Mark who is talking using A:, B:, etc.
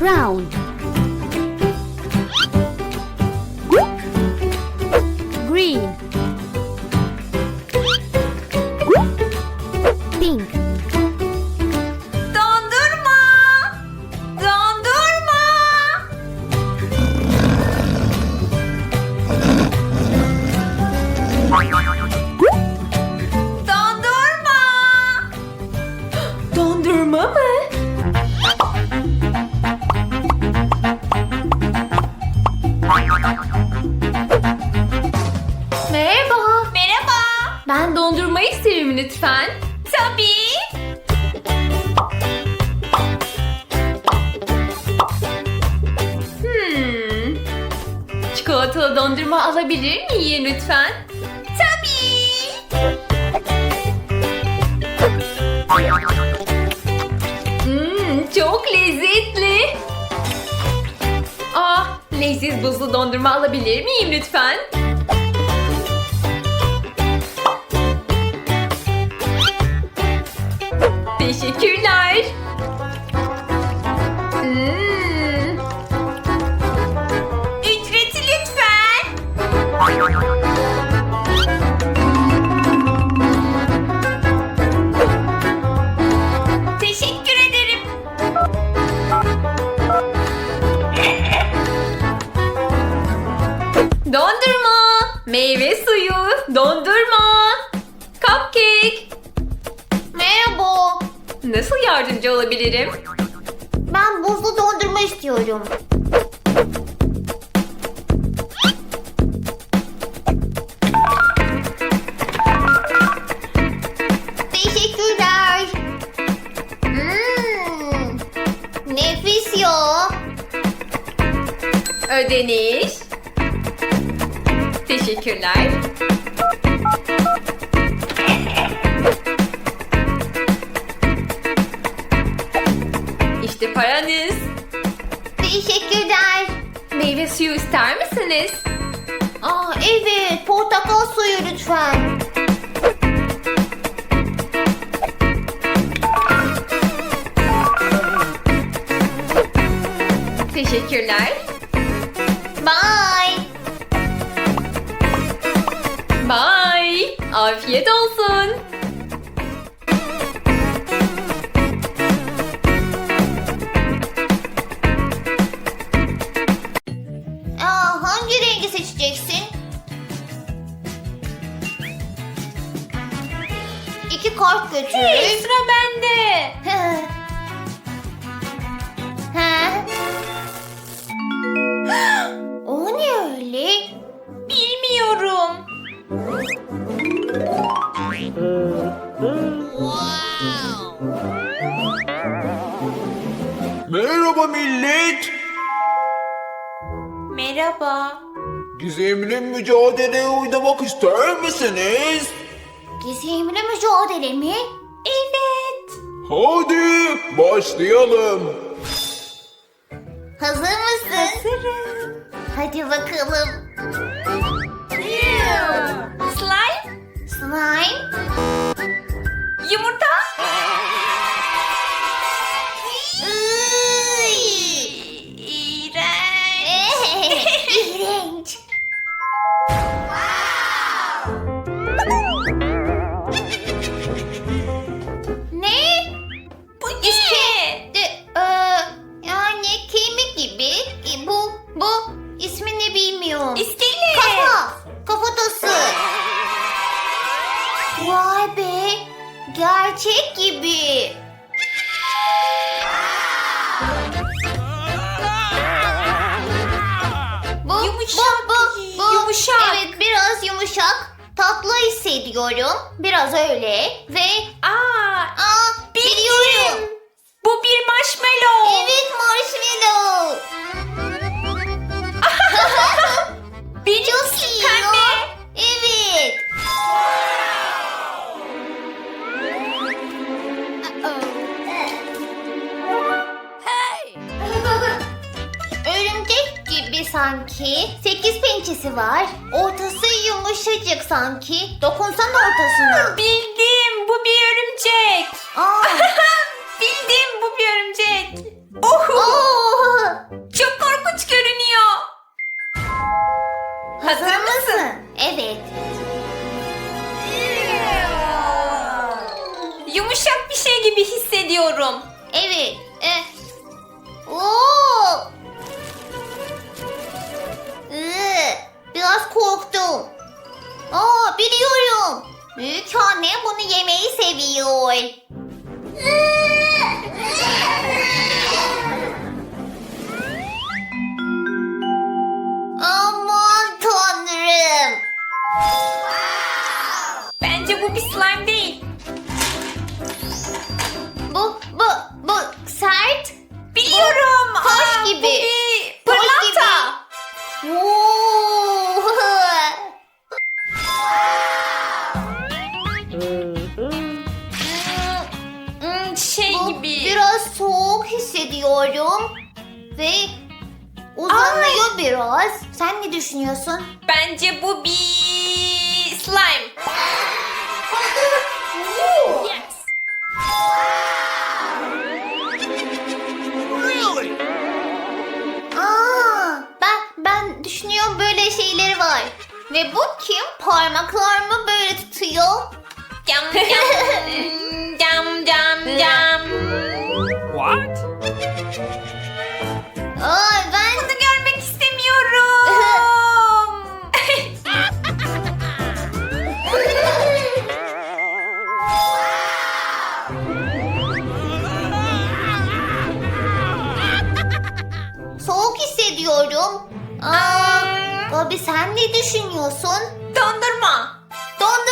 A: brown green pink Dondurma! Dondurma! Dondurma! Dondurma? Lütfen.
B: Tabii.
A: Hmm. Çikolatalı dondurma alabilir miyim lütfen?
B: Tabii.
A: Hmm, çok lezzetli. Ah, leziz buzlu dondurma alabilir miyim lütfen? Teşekkürler. Hmm,
B: Ücreti lütfen. Teşekkür ederim.
A: dondurma, meyve suyu, dondurma, cupcake.
C: Merhaba.
A: Nasıl yardımcı olabilirim?
C: Ben buzlu dondurma istiyorum. Teşekkürler. Hmm, nefis ya.
A: Ödeniş. Teşekkürler. Paranız.
C: Teşekkürler.
A: Meyve suyu ister misiniz?
C: Aa evet, portakal suyu lütfen.
A: Teşekkürler.
C: Bye.
A: Bye. Afiyet olsun.
C: İki kart götür.
A: Hey, sıra bende.
C: Ha? o ne öyle?
B: Bilmiyorum.
D: Merhaba millet.
B: Merhaba.
D: Gizemli mücadeleye oynamak ister misiniz?
C: Gizemli mücadele mi?
B: Evet.
D: Hadi başlayalım.
C: Hazır mısın?
B: Hazırım.
C: Hadi bakalım. Gerçek gibi. Bu,
B: Yumuşak.
C: bu, bu, bu.
B: Yumuşak.
C: Evet biraz yumuşak. Tatlı hissediyorum. Biraz öyle. Ve
B: Aa,
C: aa biliyorum.
B: bu bir marshmallow.
C: Evet marshmallow. Gibi sanki. Sekiz pençesi var. Ortası yumuşacık sanki. Dokunsan ortasına.
B: Bildim bu bir örümcek.
C: Aa.
B: Bildim bu bir örümcek. Oh,
C: Oo.
B: çok korkunç görünüyor.
C: Hazır mısın? Evet.
B: Yumuşak bir şey gibi hissediyorum.
C: Evet. Eh. Oo. Biraz korktum. Aa biliyorum. Büyük anne bunu yemeyi seviyor. Hissediyorum. Ve uzanıyor biraz. Sen ne düşünüyorsun?
B: Bence bu bir slime.
D: Really?
C: Aa, ben ben düşünüyorum böyle şeyleri var. Ve bu kim? Parmaklarımı böyle tutuyor.
B: Cam cam. cam cam cam.
C: Aa, Gabi sen ne düşünüyorsun?
B: Dondurma.
C: Dondurma.